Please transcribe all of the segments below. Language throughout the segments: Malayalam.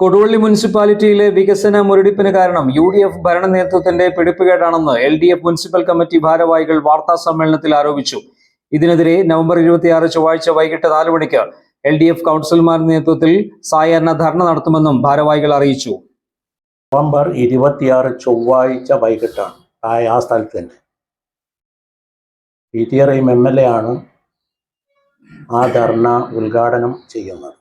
കൊടുവള്ളി മുനിസിപ്പാലിറ്റിയിലെ വികസന മുരടിപ്പിന് കാരണം യു ഡി എഫ് ഭരണ നേതൃത്വത്തിന്റെ പിടിപ്പുകേടാണെന്ന് L D F municipal committee ഭാരവാഹികൾ വാർത്താ സമ്മേളനത്തിൽ ആരോപിച്ചു. ഇതിനെതിരെ നവംബർ ഇരുപത്തിയാറ് ചൊവ്വാഴ്ച വൈകിട്ട് നാല് മണിക്ക് എൽ ഡി എഫ് കൗൺസിലർമാരുടെ നേതൃത്വത്തിൽ സായാഹ്ന ധർണ നടത്തുമെന്നും ഭാരവാഹികൾ അറിയിച്ചു. നവംബർ ഇരുപത്തിയാറ് ചൊവ്വാഴ്ച വൈകിട്ടാണ്. ആ സ്ഥലത്ത് തന്നെ. P T Rahim M L A ആണ് ആ ധർണ ഉദ്ഘാടനം ചെയ്യുന്നത്.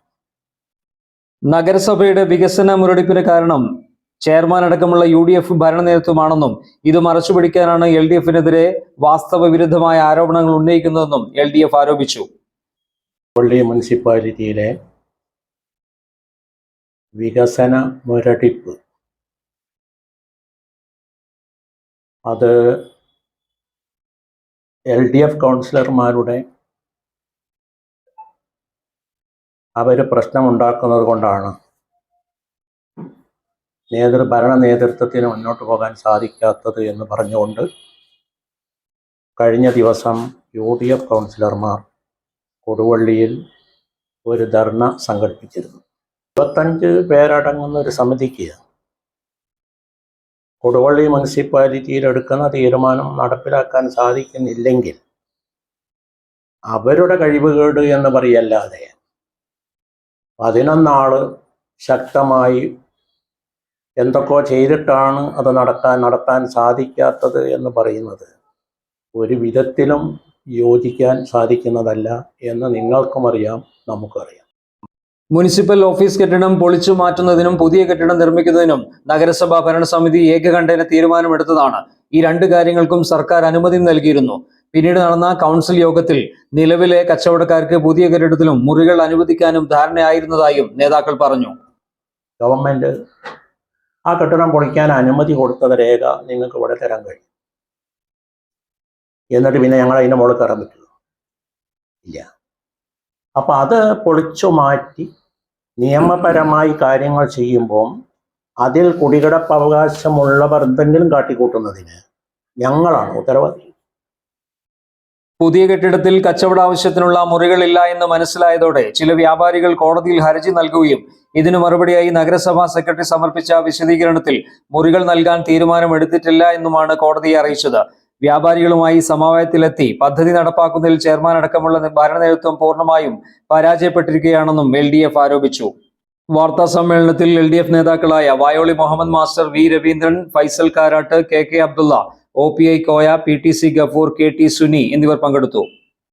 നഗരസഭയുടെ വികസന മുരടിപ്പിന് കാരണം ചെയർമാൻ അടക്കമുള്ള യു ഡി എഫ് ഭരണ നേതൃത്വമാണെന്നും ഇത് മറച്ചുപിടിക്കാനാണ് എൽ ഡി എഫിനെതിരെ വാസ്തവ വിരുദ്ധമായ ആരോപണങ്ങൾ ഉന്നയിക്കുന്നതെന്നും എൽ ഡി എഫ് ആരോപിച്ചു. മുനിസിപ്പാലിറ്റിയിലെ വികസന മുരടിപ്പ്. അത് എൽ ഡി എഫ് കൗൺസിലർമാരുടെ അവർ പ്രശ്നമുണ്ടാക്കുന്നത് കൊണ്ടാണ്. നേതൃ ഭരണ നേതൃത്വത്തിന് മുന്നോട്ട് പോകാൻ സാധിക്കാത്തത് എന്ന് പറഞ്ഞുകൊണ്ട് കഴിഞ്ഞ ദിവസം യു ഡി എഫ് കൗൺസിലർമാർ കൊടുവള്ളിയിൽ ഒരു ധർണ സംഘടിപ്പിച്ചിരുന്നു. ഇരുപത്തഞ്ച് പേരടങ്ങുന്ന ഒരു സമിതിക്ക് കൊടുവള്ളി മുനിസിപ്പാലിറ്റിയിൽ എടുക്കുന്ന തീരുമാനം നടപ്പിലാക്കാൻ സാധിക്കുന്നില്ലെങ്കിൽ അവരുടെ കഴിവുകേട് എന്ന് പറയല്ലാതെ പതിനൊന്നാൾ ശക്തമായി എന്തൊക്കെയോ ചെയ്തിട്ടാണ് അത് നടക്കാൻ നടത്താൻ സാധിക്കാത്തത് എന്ന് പറയുന്നത്. ഒരു വിധത്തിലും യോജിക്കാൻ സാധിക്കുന്നതല്ല എന്ന് നിങ്ങൾക്കും അറിയാം നമുക്കറിയാം മുനിസിപ്പൽ ഓഫീസ് കെട്ടിടം പൊളിച്ചു മാറ്റുന്നതിനും പുതിയ കെട്ടിടം നിർമ്മിക്കുന്നതിനും നഗരസഭാ ഭരണസമിതി ഏകകണ്ഠേന തീരുമാനമെടുത്തതാണ്. ഈ രണ്ട് കാര്യങ്ങൾക്കും സർക്കാർ അനുമതി നൽകിയിരുന്നു. പിന്നീട് നടന്ന കൗൺസിൽ യോഗത്തിൽ നിലവിലെ കച്ചവടക്കാർക്ക് പുതിയ കെട്ടിടത്തിലും മുറികൾ അനുവദിക്കാനും ധാരണയായിരുന്നതായും നേതാക്കൾ പറഞ്ഞു. ഗവൺമെന്റ് ആ കെട്ടിടം പൊളിക്കാൻ അനുമതി കൊടുത്തത് രേഖ നിങ്ങൾക്ക് ഇവിടെ തരാൻ കഴിയും. എന്നിട്ട് പിന്നെ ഞങ്ങൾ അതിന്റെ മുകളിൽ കയറാൻ പറ്റുമോ? ഇല്ല. അപ്പം അത് പൊളിച്ചു മാറ്റി നിയമപരമായി കാര്യങ്ങൾ ചെയ്യുമ്പോൾ അതിൽ കുടികിടപ്പ് അവകാശമുള്ളവർ എന്തെങ്കിലും കാട്ടിക്കൂട്ടുന്നതിന് ഞങ്ങളാണ് ഉത്തരവാദി. പുതിയ കെട്ടിടത്തിൽ കച്ചവട ആവശ്യത്തിനുള്ള മുറികളില്ല എന്ന് മനസ്സിലായതോടെ ചില വ്യാപാരികൾ കോടതിയിൽ ഹർജി നൽകുകയും ഇതിനു മറുപടിയായി നഗരസഭാ സെക്രട്ടറി സമർപ്പിച്ച വിശദീകരണത്തിൽ മുറികൾ നൽകാൻ തീരുമാനമെടുത്തിട്ടില്ല എന്നുമാണ് കോടതിയെ അറിയിച്ചത്. വ്യാപാരികളുമായി സമവായത്തിലെത്തി പദ്ധതി നടപ്പാക്കുന്നതിൽ ചെയർമാൻ അടക്കമുള്ള ഭരണ നേതൃത്വം പൂർണമായും പരാജയപ്പെട്ടിരിക്കുകയാണെന്നും എൽ ആരോപിച്ചു. വാർത്താ സമ്മേളനത്തിൽ എൽ നേതാക്കളായ Vayoli Muhammad master V Raveendran Faisal Karat K K Abdulla O P I Koya P T C Gafoor K T Suni എന്നിവർ പങ്കെടുത്തു.